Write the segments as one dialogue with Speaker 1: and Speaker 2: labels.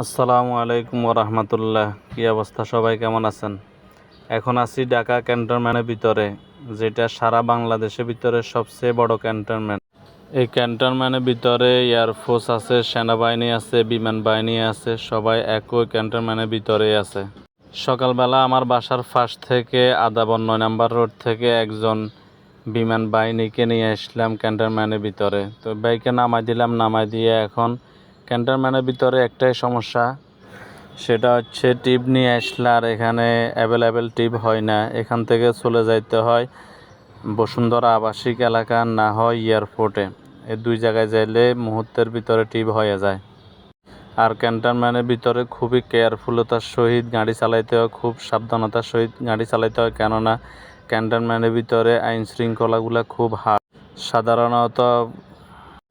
Speaker 1: আসসালামু আলাইকুম রহমতুল্লাহ কী অবস্থা? সবাই কেমন আছেন? এখন আছি ঢাকা ক্যান্টনমেন্টের ভিতরে, যেটা সারা বাংলাদেশের ভিতরে সবচেয়ে বড় ক্যান্টনমেন্ট। এই ক্যান্টনমেন্টের ভিতরে এয়ারফোর্স আছে, সেনাবাহিনী আছে, বিমান বাহিনী আছে, সবাই একই ক্যান্টনমেন্টের ভিতরেই আছে। সকালবেলা আমার বাসার ফাঁস থেকে আদাবর নয় নাম্বার রোড থেকে একজন বিমান বাহিনীকে নিয়ে আসলাম ক্যান্টনমেন্টের ভিতরে। তো বাইকে নামাই দিলাম, নামাই দিয়ে এখন ক্যান্টনমেন্টের ভিতরে একটাই সমস্যা, সেটা হচ্ছে টিপ নিয়ে আসলে আর এখানে অ্যাভেলেবেল টিপ হয় না। এখান থেকে চলে যাইতে হয় বসুন্ধরা আবাসিক এলাকা, না হয় এয়ারপোর্টে এই দুই জায়গায় যাইলে মুহূর্তের ভিতরে টিপ হয়ে যায়। আর ক্যান্টনমেন্টের ভিতরে খুবই কেয়ারফুলতার সহিত গাড়ি চালাইতে হয়, খুব সাবধানতার সহিত গাড়ি চালাইতে হয়, কেননা ক্যান্টনমেন্টের ভিতরে আইন শৃঙ্খলাগুলো খুব হার্ড সাধারণত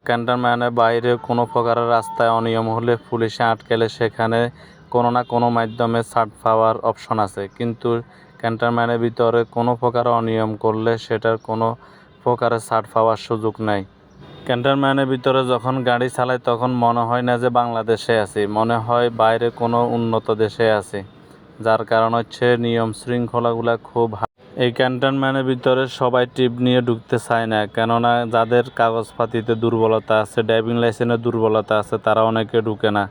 Speaker 1: ক্যান্টনমেন্টের বাইরে কোনো প্রকারের রাস্তায় অনিয়ম হলে পুলিশে আটকেলে সেখানে কোনো না কোনো মাধ্যমে ছাড় পাওয়ার অপশন আছে। কিন্তু ক্যান্টনমেন্টের ভিতরে কোনো প্রকার অনিয়ম করলে সেটার কোনো প্রকারের ছাড় পাওয়ার সুযোগ নাই। ক্যান্টনমেন্টের ভিতরে যখন গাড়ি চালাই তখন মনে হয় না যে বাংলাদেশে আছি, মনে হয় বাইরে কোনো উন্নত দেশে আছি। যার কারণ হচ্ছে নিয়ম শৃঙ্খলাগুলো খুব এই ক্যান্টনমেন্টের ভিতরে সবাই টিপ নিয়ে ঢুকতে চায় না। কেননা যাদের কাগজপাতিতে দুর্বলতা আছে ড্রাইভিং লাইসেন্সের দুর্বলতা আছে, তারা অনেকে ঢুকে না।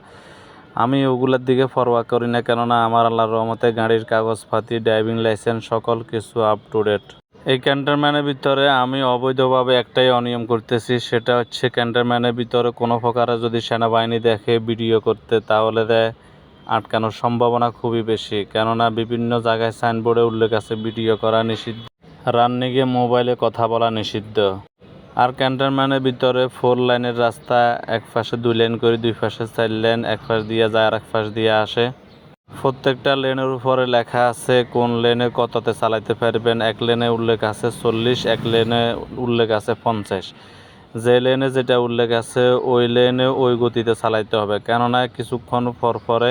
Speaker 1: আমি ওগুলোর দিকে পরোয়া করি না, কেননা আমার আল্লাহর রহমতে গাড়ির কাগজপাতি ড্রাইভিং লাইসেন্স সকল কিছু আপ টু ডেট এই ক্যান্টনম্যানের ভিতরে আমি অবৈধভাবে একটাই অনিয়ম করতেছি, সেটা হচ্ছে ক্যান্টনমেন্টের ভিতরে কোনো প্রকারে যদি সেনাবাহিনী দেখে, ভিডিও করতে, তাহলে দেয় আটকানোর সম্ভাবনা খুবই বেশি, কেননা বিভিন্ন জায়গায় সাইনবোর্ডে উল্লেখ আছে, ভিডিও করা নিষিদ্ধ, রান্নিগে মোবাইলে কথা বলা নিষিদ্ধ। আর ক্যান্টনমেন্টের ভিতরে ফোর লাইনের রাস্তা এক পাশে দুই লেন করে দুই পাশে চার লেন, এক পাশ দিয়ে যায় আর এক পাশ দিয়ে আসে। প্রত্যেকটা লেনের উপরে লেখা আছে, কোন লেনে কততে চালাইতে পারবেন, এক লেনে উল্লেখ আছে চল্লিশ, এক লেনে উল্লেখ আছে পঞ্চাশ। যে লেনে যেটা উল্লেখ আছে, ওই লেনে ওই গতিতে চালাইতে হবে, কেননা কিছুক্ষণ পর পরে